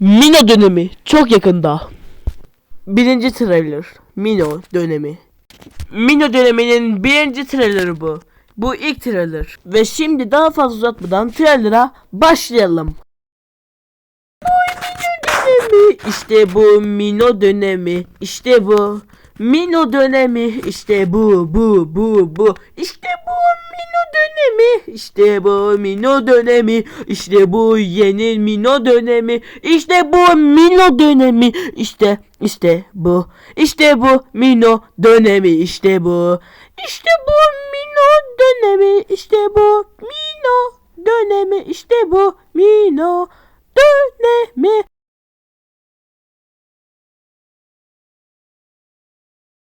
Mino dönemi çok yakında. Birinci trailer. Mino dönemi. Mino döneminin birinci trailerı bu. Bu ilk trailer. Ve şimdi daha fazla uzatmadan trailer'a başlayalım. dönemi işte bu Mino dönemi işte bu Mino dönemi işte bu bu bu bu işte bu işte bu Mino dönemi işte bu yeni Mino dönemi işte bu Mino dönemi işte işte bu işte bu Mino dönemi işte bu işte bu Mino dönemi işte bu Mino dönemi işte bu Mino dönemi